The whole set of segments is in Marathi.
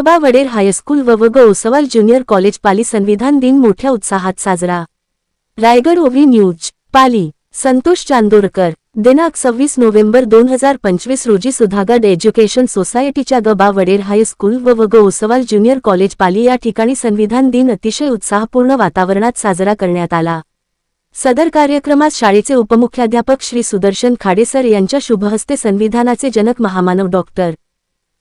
गबा वडेर हायस्कूल व वग ओसवाल ज्युनियर कॉलेज पाली संविधान दिन मोठ्या उत्साहात साजरा. रायगड ओव्ही न्यूज पाली. संतोष चांदोरकर. दिनांक सव्वीस नोव्हेंबर दोन हजार पंचवीस रोजी सुधागड एज्युकेशन सोसायटीच्या गबा वडेर हायस्कूल व वग ओसवाल ज्युनियर कॉलेज पाली या ठिकाणी संविधान दिन अतिशय उत्साहपूर्ण वातावरणात साजरा करण्यात आला. सदर कार्यक्रमात शाळेचे उपमुख्याध्यापक श्री सुदर्शन खाडेसर यांच्या शुभहस्ते संविधानाचे जनक महामानव डॉक्टर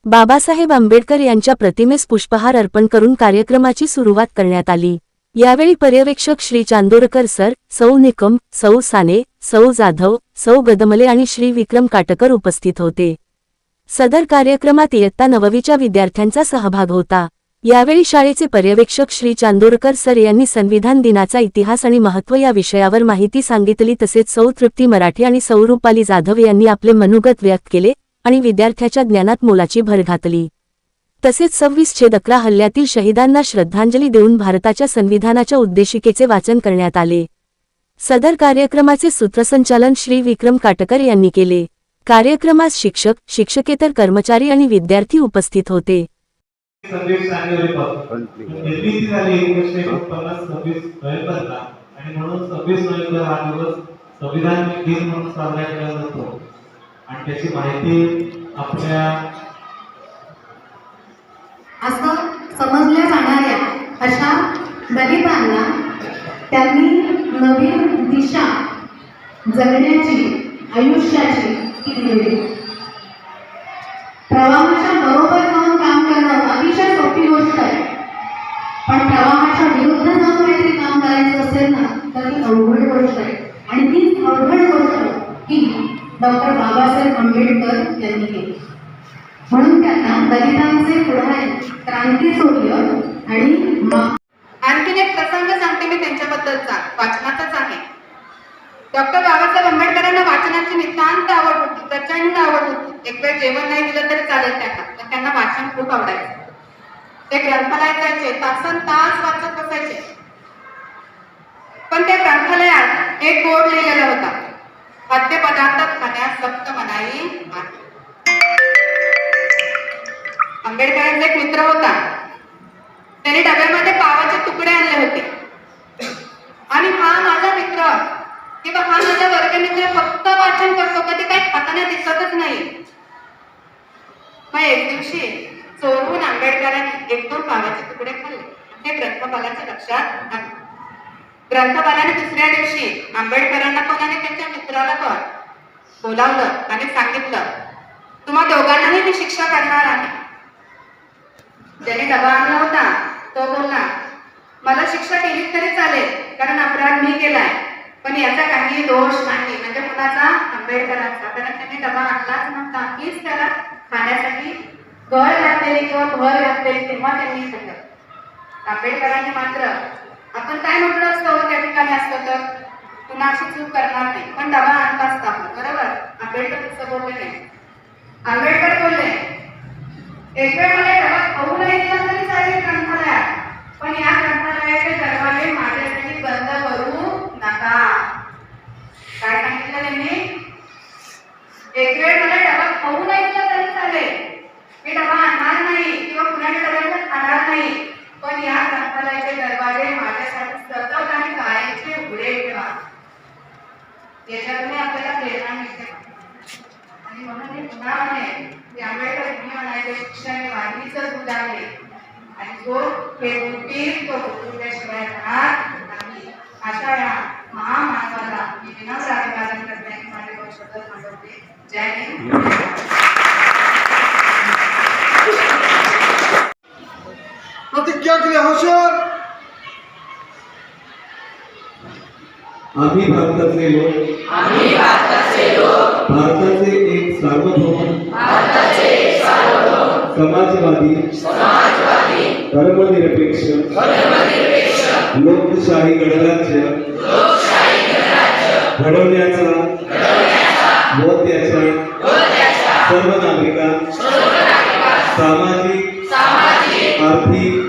बाबासाहेब आंबेडकर यांच्या प्रतिमेस पुष्पहार अर्पण करून कार्यक्रमाची सुरुवात करण्यात आली. यावेळी पर्यवेक्षक श्री चांदोरकर सर सौ निकम सौ साने सौ जाधव सौ गदमले आणि श्री विक्रम काटकर उपस्थित होते. सदर कार्यक्रमात इयत्ता नववीच्या विद्यार्थ्यांचा सहभाग होता. यावेळी शाळेचे पर्यवेक्षक श्री चांदोरकर सर यांनी संविधान दिनाचा इतिहास आणि महत्त्व या विषयावर माहिती सांगितली तसेच सौ तृप्ती मराठी आणि सौ रुपाली जाधव यांनी आपले मनोगत व्यक्त केले. आणि विद्यार्थ्याच्या ज्ञानात मोलाची भर घातली. तसेच सव्वीस छेद अकरा हल्ल्यातील शहीदांना श्रद्धांजली देऊन भारताच्या संविधानाच्या उद्देशिकेचे वाचन करण्यात आले. सदर कार्यक्रमाचे सूत्रसंचालन श्री विक्रम काटकर यांनी केले. कार्यक्रमास शिक्षक शिक्षकेतर कर्मचारी आणि विद्यार्थी उपस्थित होते. संविधान दिन म्हणून साजरा केला जातो. आणि त्याची माहिती आपल्या असं समजल्या जाणाऱ्या अशा दलितांना त्यांनी नवीन दिशा जगण्याची आयुष्याची दिली. प्रवाहाच्या बरोबर जाऊन काम करणं अतिशय सोपी गोष्ट आहे. पण प्रवाहाच्या विरुद्ध जाऊन काहीतरी काम करायचं असेल ना तर ती अवघड गोष्ट आहे आणि ती अवघड गोष्ट ही डॉक्टर बाबासाहेब आंबेडकर यांनी केली. म्हणून त्यांना दलितांचे पुढारी क्रांतीसूर्य आणि आणखीन एक प्रसंग सांगते मी त्यांच्याबद्दलचा. वाचनाचाच आहे. डॉक्टर बाबासाहेब आंबेडकरांना वाचनाची नितांत आवड होती प्रचंड आवड होती. एक वेळ जेवण नाही दिलं तरी चालेल त्यांना त्यांना वाचन खूप आवडायचं. ते ग्रंथालयात जायचे तासन तास वाचत बसायचे. पण त्या ग्रंथालयात एक बोर्ड लिहिलेला होता. खाद्यपदार्थ खाण्यास सक्त मनाई आहे आंबेडकरांचा एक मित्र होता. त्याने डब्यामध्ये पावाचे तुकडे आणले होते. आणि हा माझा मित्र किंवा हा माझा वर्गमित्र फक्त वाचन करतो कधी काही खाताना दिसतच नाही. मग एक दिवशी चोरून आंबेडकरांनी एक दोन पावाचे तुकडे खाल्ले. हे ग्रंथपालाच्या लक्षात आले. ग्रंथपालाने दुसऱ्या दिवशी आंबेडकरांना पण आणि त्यांच्या मित्राला पण बोलावलं आणि सांगितलं तुम्हा दोघांनाही मी शिक्षा करणार आहे. ज्याने दबा आणला होता तो बोलला मला शिक्षा केली तरी चालेल कारण अपराध मी केलाय पण याचा काही दोष नाही म्हणजे मुलाचा आंबेडकरांचा. कारण त्यांनी दबा आणलाच नव्हता मीच त्याला खाण्यासाठी घर घातलेली किंवा भर घातलेली तेव्हा त्यांनी खाल्लं आंबेडकरांनी मात्र आपण काय म्हटलं असतं हो त्या ठिकाणी असतं तर? कुणाची चूक करणार नाही. पण डबा आणला असता आपण बरोबर? आंबेडकर तसं बोलले नाही आंबेडकर बोलले एक वेळ मला डबा खाऊ नाही दिला तरी चालेल ग्रंथालयात. पण या ग्रंथालयाचे दरवाजे माझ्यासाठी बंद करू नका. काय सांगितलं त्यांनी? एक वेळ मला डबा खाऊ नाही दिला तरी चालेल. मी डबा आणणार नाही किंवा कुणाच्या डब्यात आणणार नाही. पण या ग्रंथालयाचे दरवाजे माझ्यासाठी सतत आणि कायमचे उघडे ठेवा याच्यातून आपल्याला प्रेरणा मिळते. आणि म्हणून हे पुन्हा म्हणे की आंबेडकर तुम्ही म्हणायचे शिक्षण हे वाढीचं दूध आहे. आणि जो हे उठतील तो उठल्याशिवाय राहणार नाही. अशा या महामानवाला मी विनम्र अभिवादन करते आणि माझे दोन शब्द थांबवते जय हिंद. प्रतिज्ञा होशियार आम्ही भारताचे लोक आम्ही भारताचे लोक भारताचे एक सार्वभौम। समाजवादी। समाजवादी। धर्मनिरपेक्ष। धर्मनिरपेक्ष। लोकशाही गणराज्य। लोकशाही गणराज्य। घडवण्याचा। घडवण्याचा। व त्याच्या व त्याच्या सर्व नागरिकांना सामाजिक। सामाजिक। आर्थिक।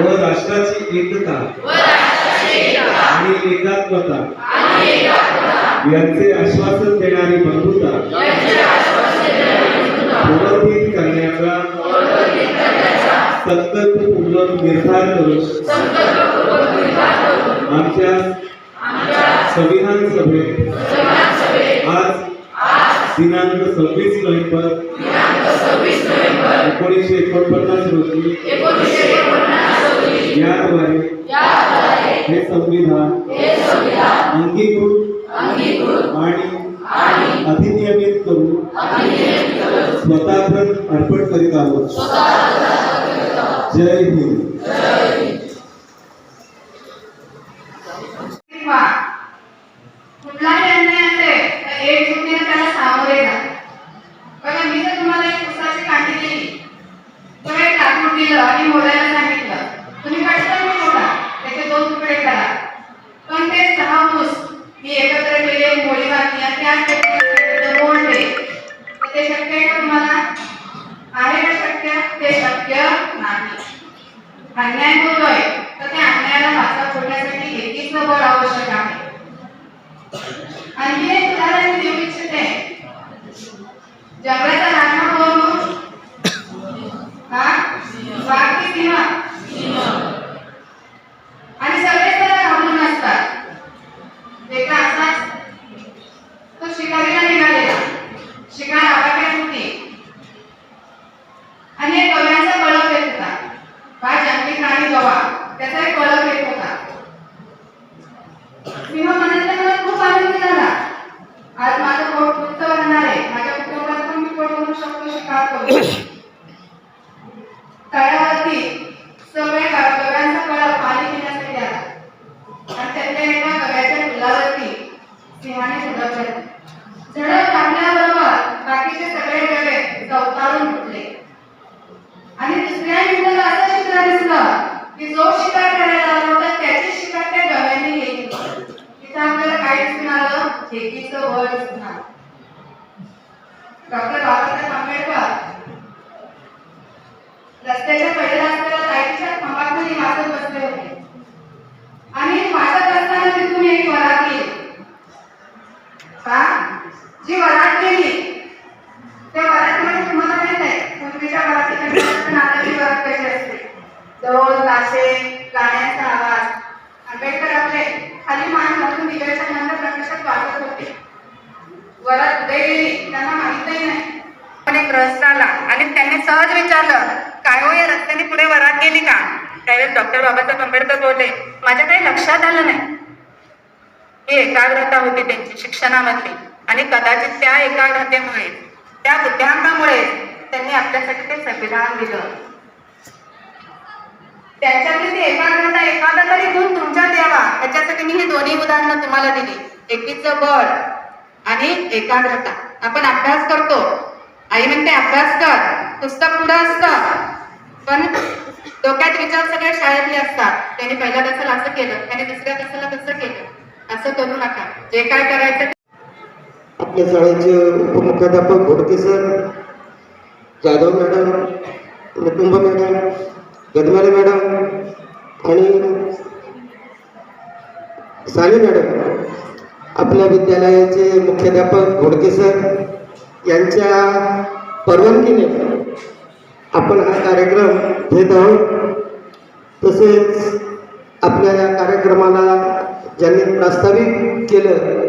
व राष्ट्राची एकता. आणि एकात्मता. यांचे आश्वासन देणारी बंधुता. पुनर्स्थित करण्याचा. संकल्पपूर्वक निर्धार करून. आमच्या संविधान सभेत आज दिनांक सव्वीस नोव्हेंबर एकोणीसशे एकोणपन्नास रोजी याद्वारे हे संविधान अंगीकृत आणि अधिनियमित करून स्वतःप्रत अर्पण करीत आहोत. जय हिंद किंवा कुठलाही अन्याय असेल तर एकजुटीने त्याला सामोरे जा बघा मी जर तुम्हाला एक पुस्तकाची काठी दिली किंवा एक लाकूड दिलं आणि मोडायला सांगितलं तुम्ही पटकन मी मोडा त्याचे दोन तुकडे करा पण ते सहा ऊस मी एकत्र केले मोडी घातली आणि त्याच व्यक्तीला मोडले तर ते शक्य आहे का तुम्हाला आहे का शक्य ते शक्य नाही अन्याय होतोय तर त्या अन्यायाला वाचा फोडण्यासाठी एकीचं बळ आवश्यक आहे आणखी एक उदाहरण मी देऊ इच्छिते जंगलाचा राजा कोण हा वाघ की सिंह आणि सगळे त्याला घाबरून असतात एका असाच तो शिकारीला निघालेला शिकार आवाक्यात होती आणि एक गव्यांचा कळप येत होता हा जंगली प्राणी गवा त्याचा एक कळप येत होता सिंह मनातल्या मनात खूप आनंदी झाला आज माझं पोट तृप्त होणार आहे माझ्या कुटुंबात पण मी पोट भरू शकतो शिकार करू तळ्यावरती सगळे ग- गव्यांचा कळप पाणी पिण्यासाठी आला आणि त्यातल्या एका गव्याच्या फुलावरती सिंहाने झडपलं झडप टाकल्याबरोबर बाकीचे सगळे गवे चौकारून फुटले आणि दुसऱ्या मिनिटाला असं चित्र दिसलं की जो शिकार करायला आला होता त्याची शिकार त्या गव्याने केली तिथं आपल्याला काय दिसून आलं ठेकीचं बळ डॉक्टर बाबासाहेब आंबेडकर रस्त्याच्या कडेला असलेल्या लाईटच्या खांबाखाली वाचत बसले होते. आणि वाचत असताना तिथून एक वरात गेली. का? जी वरात गेली. त्या वरातीमध्ये तुम्हाला माहीत आहे पूर्वीच्या वरातीच्या नात्याची वरात कशी असते? ढोल ताशे गाण्याचा आवाज. आंबेडकर आपले खाली मान घालून दिव्याच्या नंतर प्रकाशात वाचत होते. वरात उदय गेली त्यांना माहितही नाही. पण एक ग्रस्त आला आणि त्यांनी सहज विचारलं काय हो या रस्त्याने पुढे वरात गेली का? त्यावेळेस डॉक्टर बाबासाहेब आंबेडकर बोलले माझ्या काही लक्षात आलं नाही. ही एकाग्रता होती त्यांची शिक्षणामधली आणि कदाचित त्या एकाग्रतेमुळे त्या बुद्ध्यांकामुळे त्यांनी आपल्यासाठी ते संविधान दिलं. त्याच्यामध्ये ते एकाग्रता एखादा तरी गुण तुमच्यात यावा. त्याच्यासाठी मी ही दोन्ही उदाहरणं तुम्हाला दिली. एकीचं बळ आणि एकाग्रता. आपण अभ्यास करतो. आई म्हणते अभ्यास कर. पुस्तक पुढं असतं. पण डोक्यात विचार सगळे शाळेतले असतात. त्याने पहिल्या तासाला असं केलं त्याने दुसऱ्या तासाला कसं केलं. असं करू नका. जे काय करायचं आपल्या शाळेचे उपमुख्याध्यापक घोडके सर जाधव मॅडम कुटुंब मॅडम गदमारे मॅडम आणि साली मॅडम आपल्या विद्यालयाचे मुख्याध्यापक घोडके सर यांच्या परवानगीने आपण हा कार्यक्रम घेत आहोत. तसेच आपल्या या कार्यक्रमाला ज्यांनी प्रास्ताविक केलं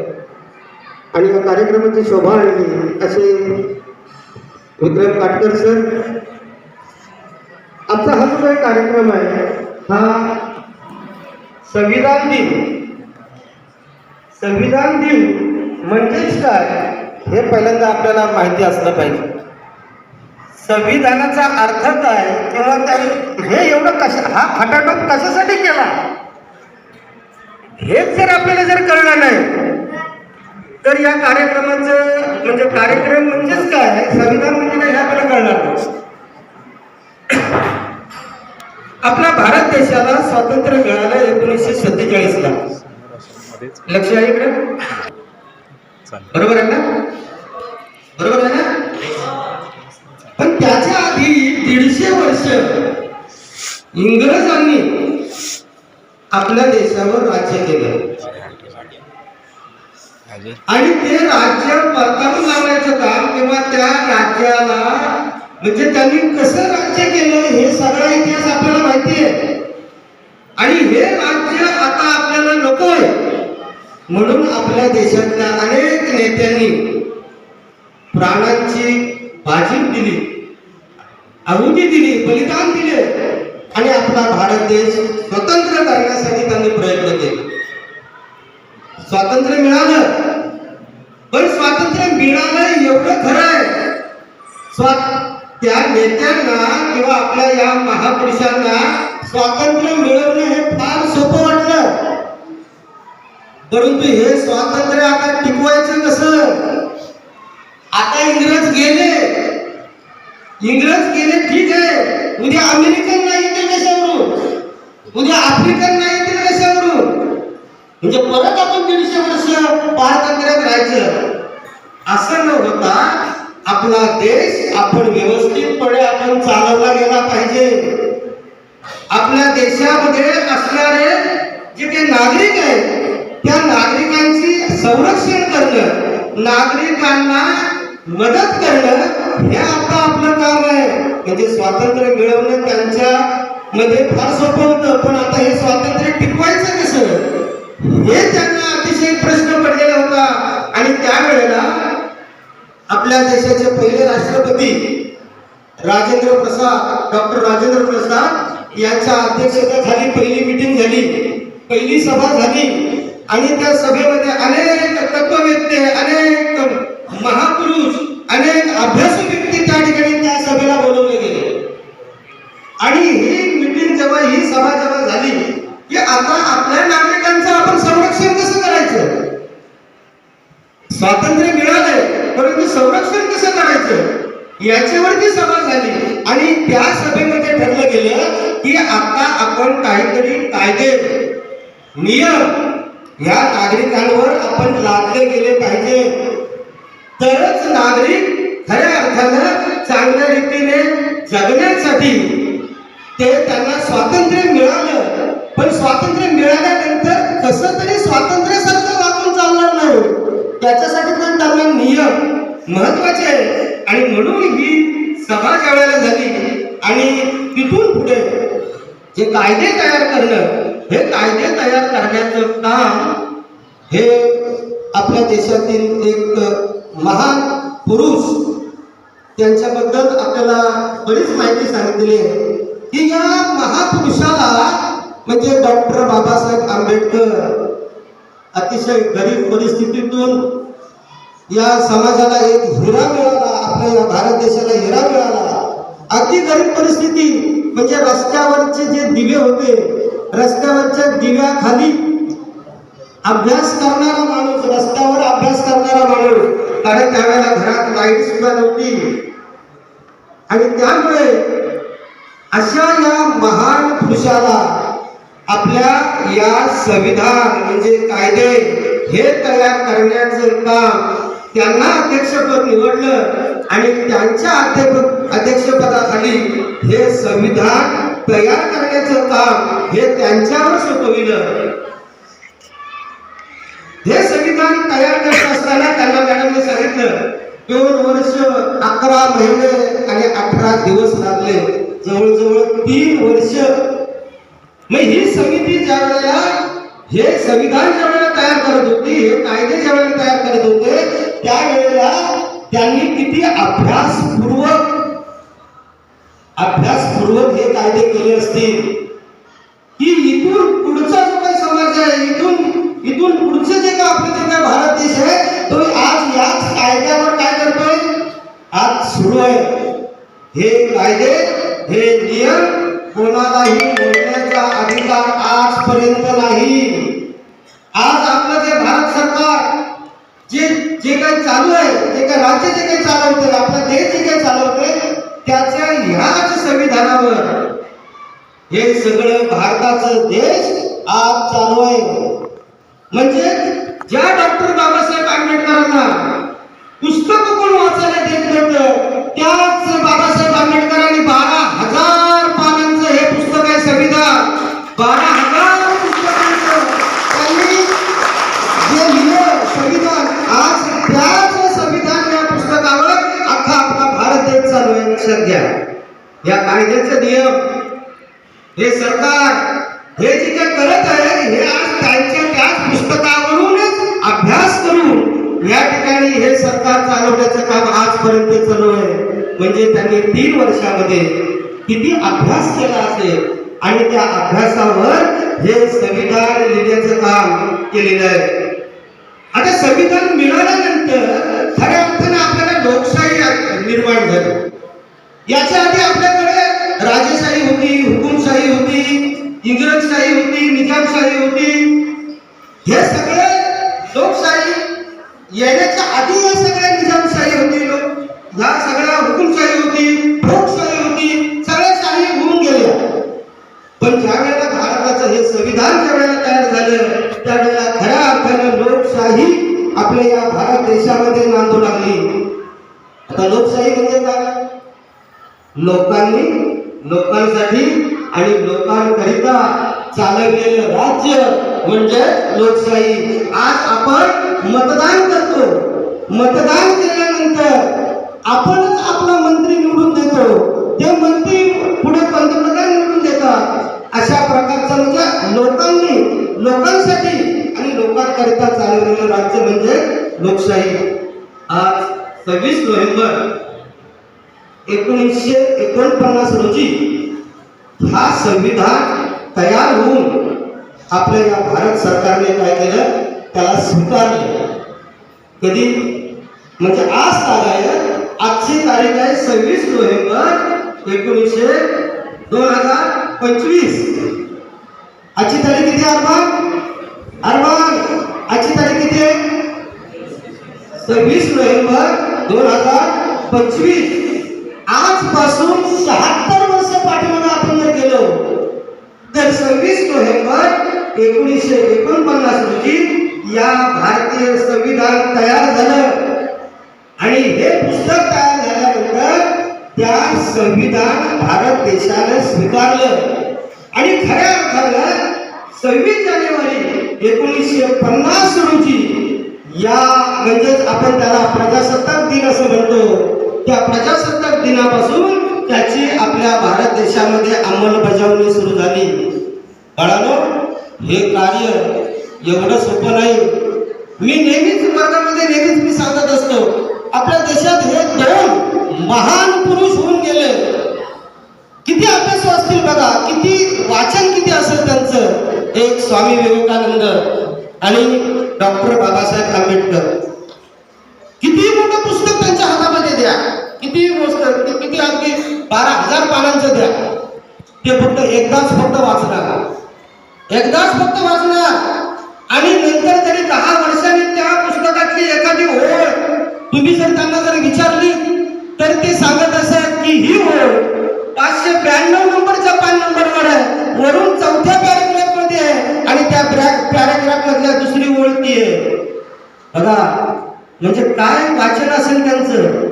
आणि या कार्यक्रमाची शोभा आणली असे विक्रम काटकर सर आजचा हा जो काही कार्यक्रम आहे हा संविधान दिन. संविधान दिन म्हणजेच काय हे पहिल्यांदा आपल्याला माहिती असलं पाहिजे. संविधानाचा अर्थ काय किंवा काही हे एवढं कशा हा फटाफट कशासाठी केला? हेच जर आपल्याला जर कळणार नाही तर या कार्यक्रमाचं म्हणजे कार्यक्रम म्हणजेच काय संविधान म्हणजे नाही हे आपल्याला कळणार नाही. आपल्या भारत देशाला स्वातंत्र्य मिळालं एकोणीसशे सत्तेचाळीस ला. लक्ष आहे इकडे. बरोबर आहे ना? बरोबर आहे ना? पण त्याच्या आधी दीडशे वर्ष इंग्रजांनी आपल्या देशावर राज्य केलं. आणि ते राज्य परतावून लावण्याचं काम किंवा त्या राज्याला म्हणजे त्यांनी कसं राज्य केलं हे सगळा इतिहास आपल्याला माहिती आहे आणि हे राज्य आता आपल्याला नकोय. म्हणून आपल्या देशातल्या अनेक नेत्यांनी प्राणांची बाजी दिली आहुती दिली बलिदान दिले आणि आपला भारत देश स्वतंत्र करण्यासाठी त्यांनी प्रयत्न केले. स्वातंत्र्य मिळालं पण स्वातंत्र्य मिळालं एवढं खरं आहे. स्वात त्या नेत्यांना किंवा आपल्या या महापुरुषांना स्वातंत्र्य मिळवणं हे फार सोपं वाटलं. परंतु हे स्वातंत्र्य आता टिकवायचं कसं? आता इंग्रज गेले. इंग्रज गेले ठीक आहे. उद्या अमेरिकन नाही येतील कशावरून? उद्या आफ्रिकन नाही येतील कशावरून? म्हणजे परत आपण दीडशे वर्ष पारतंत्र्यात राहायचं. असं न होता आपला देश आपण व्यवस्थितपणे आपण चालवला गेला पाहिजे. आपल्या देशामध्ये असणारे जे काही नागरिक आहेत त्या नागरिकांची संरक्षण करणं नागरिकांना मदत करणं हे आता आपलं काम आहे. म्हणजे स्वातंत्र्य मिळवणं त्यांच्या मध्ये फार सोपं होतं पण आता हे स्वातंत्र्य टिकवायचं कसं? हे त्यांना अतिशय प्रश्न पडलेला होता आणि त्यावेळेला आपल्या देशाचे पहिले राष्ट्रपती राजेंद्र प्रसाद डॉक्टर राजेंद्र प्रसाद यांच्या अध्यक्षतेखाली पहिली मिटिंग झाली. पहिली सभा झाली. आणि त्या सभेमध्ये अनेक तत्ववेत्ते अनेक महापुरुष अनेक अभ्यासू व्यक्ती त्या ठिकाणी त्या सभेला बोलवले गेले. आणि ही मिटिंग जेव्हा ही सभा जेव्हा झाली की आता आपल्या नागरिकांचं आपण संरक्षण कसं करायचं? स्वातंत्र्य मिळालंय. परंतु संरक्षण कसं करायचं? याच्यावरती सभा झाली. आणि त्या सभेमध्ये ठरलं गेलं की आता आपण काहीतरी कायदे नियम या नागरिकांवर आपण लादले गेले पाहिजे. तरच नागरिक खऱ्या अर्थानं चांगल्या रीतीने जगण्यासाठी ते त्यांना स्वातंत्र्य मिळालं. पण स्वातंत्र्य मिळालं महत्त्वाचे आहे. आणि म्हणून ही सभा ज्या वेळेला झाली आणि तिथून पुढे जे कायदे तयार करणं हे कायदे तयार करण्याचं काम हे आपल्या देशातील एक महान पुरुष त्यांच्याबद्दल आपल्याला बरीच माहिती सांगितली आहे. की या महापुरुषाला म्हणजे डॉक्टर बाबासाहेब आंबेडकर अतिशय गरीब परिस्थितीतून या समाजाला एक हिरा मिळाला आपल्या या भारत देशाला हिरा मिळाला. अगदी गरीब परिस्थिती म्हणजे रस्त्यावरचे जे दिवे होते रस्त्यावरच्या दिव्याखाली अभ्यास करणारा माणूस रस्त्यावर अभ्यास करणारा माणूस. कारण त्यावेळेला घरात लाइट सुद्धा नव्हती. आणि त्यामुळे अशा या महान पुरुषाला आपल्या या संविधान म्हणजे कायदे हे तयार करण्याचं काम त्यांना अध्यक्षपद निवडलं आणि त्यांच्या अध्यक्ष अध्यक्षपदाखाली हे संविधान तयार करण्याचं काम हे त्यांच्यावर सोपविलं. हे संविधान तयार करत असताना त्यांना मॅडमने सांगितलं दोन वर्ष अकरा महिने आणि अठरा दिवस लागले. जवळजवळ तीन वर्ष. मग ही समिती ज्या वेळेला हे संविधान ज्या वेळेला तयार करत होती हे कायदे ज्या वेळेला तयार करत होते त्यावेळेला त्यांनी किती अभ्यासपूर्वक अभ्यासपूर्वक हे कायदे केले असतील? की इथून पुढचा जो काही समाज आहे इथून इथून पुढचं जे काय आपलं जे काय भारत देश आहे तो आज याच कायद्यावर काय करतोय? आज सुरू आहे. हे कायदे हे नियम कोणालाही बोलण्याचा अधिकार आजपर्यंत नाही. आज आपलं जे भारत सरकार काही चालू आहे. एका राज्य जे काही चालवतंय आपला देश जे काही चालवतोय त्याच्या ह्याच संविधानावर. हे सगळं भारताचं देश आज चालू आहे. म्हणजे ज्या डॉक्टर बाबासाहेब आंबेडकरांना पुस्तक कोण वाचायला देत नव्हतं त्याच बाबा या कायद्याचे नियम. हे सरकार हे जे काय करत आहे हे आज त्यांच्या त्याच पुस्तकावरूनच अभ्यास करून या ठिकाणी हे सरकार चालवण्याचं काम आजपर्यंत चालू आहे. म्हणजे त्यांनी तीन वर्षामध्ये किती अभ्यास केला असेल आणि त्या अभ्यासावर हे संविधान लिहिण्याचं काम केलेलं आहे. आता संविधान मिळाल्यानंतर खऱ्या अर्थाने आपल्याला लोकशाही निर्माण झाली. याच्या आधी आपल्याकडे राजेशाही होती हुकुमशाही होती इंग्रजशाही होती निजामशाही होती. हे सगळे लोकशाही येण्याच्या आधी हे सगळे निजामशाही होती लोक. ह्या सगळ्या हुकुमशाही होती लोकशाही होती सगळ्या शाही होऊन गेल्या पण ज्या वेळेला भारताचं हे संविधान ज्या वेळेला तयार झालं त्यावेळेला खऱ्या अर्थानं लोकशाही आपल्या या भारत देशामध्ये नांदू लागली. आता लोकशाही म्हणजे काय? लोकांनी लोकांसाठी आणि लोकांकरिता चालवलेलं राज्य म्हणजे लोकशाही. आज आपण मतदान करतो. मतदान केल्यानंतर आपणच आपला मंत्री निवडून देतो. ते मंत्री पुढे पंतप्रधान निवडून देतात. अशा प्रकारचं म्हणजे लोकांनी लोकांसाठी आणि लोकांकरिता चालवलेलं राज्य म्हणजे लोकशाही. आज सव्वीस नोव्हेंबर एकोणीसशे एकोणपन्नास रोजी हा संविधान तयार होऊन आपल्या या भारत सरकारने काय केलं? त्याला स्वीकारलं. कधी? म्हणजे आज तारीख आहे आजची तारीख आहे सव्वीस नोव्हेंबर एकोणीसशे दोन हजार पंचवीस. आजची तारीख किती अरबा अरबान अरबान आजची तारीख किती आहे? सव्वीस नोव्हेंबर दोन हजार पंचवीस. आजपासून शहात्तर वर्ष पाठीमागे आपण जर गेलो तर सव्वीस नोव्हेंबर एकोणीसशे एकोणपन्नास रोजी या भारतीय संविधान तयार झालं. आणि हे पुस्तक तयार झाल्यानंतर त्या संविधान भारत देशाने स्वीकारलं. आणि खऱ्या अर्थानं सव्वीस जानेवारी एकोणीसशे पन्नास रोजी या म्हणजेच आपण त्याला प्रजासत्ताक दिन असं म्हणतो. त्या प्रजासत्ताक दिनापासून त्याची आपल्या भारत देशामध्ये अंमलबजावणी सुरू झाली. बाळानो हे कार्य एवढं सोपं नाही. मी नेहमीच वर्गामध्ये नेहमीच मी सांगत असतो आपल्या देशात हे दोन महान पुरुष होऊन गेले. किती अभ्यास असतील बघा किती वाचन किती असेल त्यांचं? एक स्वामी विवेकानंद आणि डॉक्टर बाबासाहेब आंबेडकर. किती मोठं पुस्तक त्यांच्या हातामध्ये द्या. किती गोष्ट ते किती अगदी बारा हजार पानांचं द्या. ते फक्त एकदाच फक्त वाचणार. एकदाच फक्त वाचणार. आणि नंतर तरी दहा वर्षांनी त्या पुस्तकातली एखादी ओळ तुम्ही जर त्यांना जर विचारली तर ते सांगत असत की ही ओळ पाचशे ब्याण्णव नंबरच्या पान नंबरवर आहे. वरून चौथ्या पॅरेग्राफमध्ये आहे. आणि त्या पॅरेग्राफ मधल्या दुसरी ओळ ती आहे. बघा म्हणजे काय वाचन असेल त्यांचं?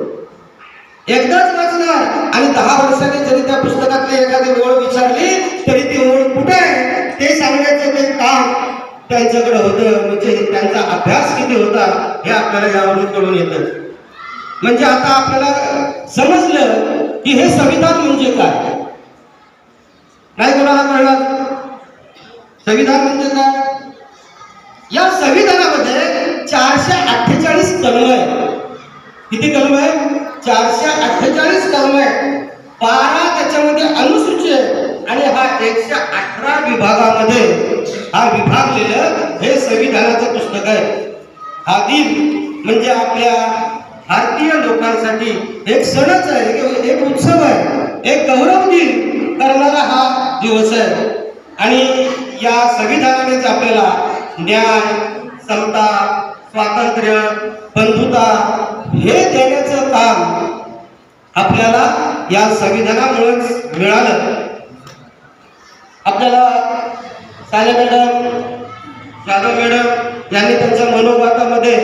एकदाच वाचणार. आणि दहा वर्षांनी जरी त्या पुस्तकातली एखादी ओळ विचारली तरी ती ओळ कुठे आहे? ते सांगण्याचं ते काम त्यांच्याकडे होतं. म्हणजे त्यांचा अभ्यास किती होता हे आपल्याला यावरून कळून येतं. म्हणजे आता आपल्याला समजलं की हे संविधान म्हणजे काय? नाही कोणाला कळलं संविधान म्हणजे काय? कलम आहे. किती कलम आहे? चारशे अठ्ठेचाळीस कलम आहे. बारा त्याच्यामध्ये अनुसूची आहे. आणि हा एकशे अठरा विभागामध्ये हा विभागलेलं हे संविधानाचं पुस्तक आहे. हा दिन म्हणजे आपल्या भारतीय लोकांसाठी एक सणच आहे. एक- एक उत्सव आहे. एक गौरव दिन करणारा हा दिवस आहे. आणि या संविधानानेच आपल्याला न्याय समता स्वातंत्र्य बंधुता हे देण्याचं काम आपल्याला या संविधानामुळेच मिळालं. आपल्याला साले मॅडम जाधव मॅडम यांनी त्यांच्या मनोगतामध्ये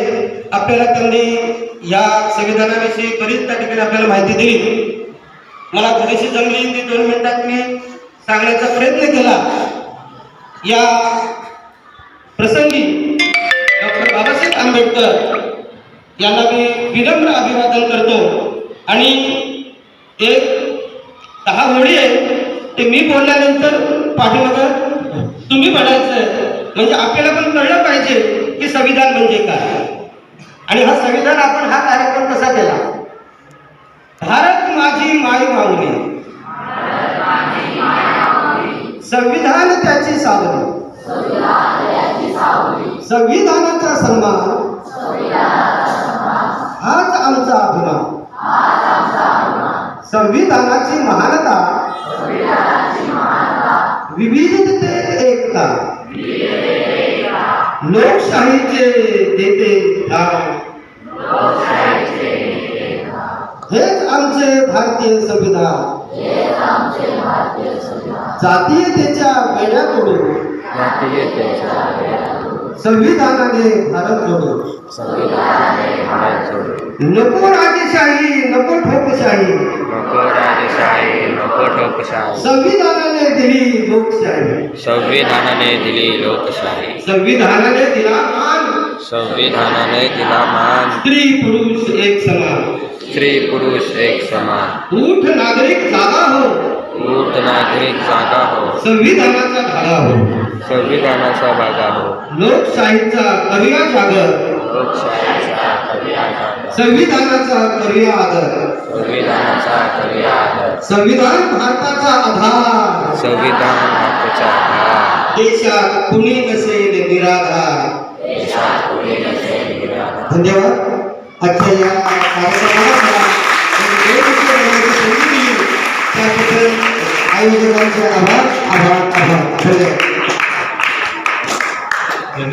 आपल्याला त्यांनी या संविधानाविषयी बरीच त्या ठिकाणी आपल्याला माहिती दिली. मला थोडीशी जमली ती दोन मिनिटात मी सांगण्याचा प्रयत्न केला. या प्रसंगी आंबेडकर यांना मी विनम्र अभिवादन करतो. आणि एक दहा होळी आहे ते मी बोलल्यानंतर पाठीमागं तुम्ही म्हणायचं म्हणजे आपल्याला पण कळलं पाहिजे की संविधान म्हणजे काय. आणि हा संविधान आपण हा कार्यक्रम कसा केला? भारत माझी माय माऊली. संविधान त्याची सावली. संविधानाचा सन्मान. हाच आमचा अभिमान. संविधानाची महानता. विविधतेत एकता. लोकशाहीचे देते हेच आमचे भारतीय संविधान. जातीयतेच्या वेड्या तोडून संविधानाने भारत जोडून नको राजेशाही नको ठोकशाही। संविधानाने दिली लोकशाही। संविधानाने दिली लोकशाही। संविधानाने दिला मान। संविधानाने दिला मान। स्त्री पुरुष एक समान। स्त्री पुरुष एक समान। ऊठ नागरिक जागा हो। ऊट नागरिक जागा हो। संविधानाचा धागा हो। संविधानाचा भागा हो लोकशाहीचा करूया जागर लोकशाहीचा करूया संविधानाचा करूया आदर. संविधानाचा करूया आदर. संविधान भारताचा आधार. संविधान भारताचा आधार. देशात कुणी नसेल निराधार. देशात कोणी नसेल निराधार. धन्यवाद. आजच्या या कार्यक्रमाला आयोजकांचे आभार आभार आभार धन्यवाद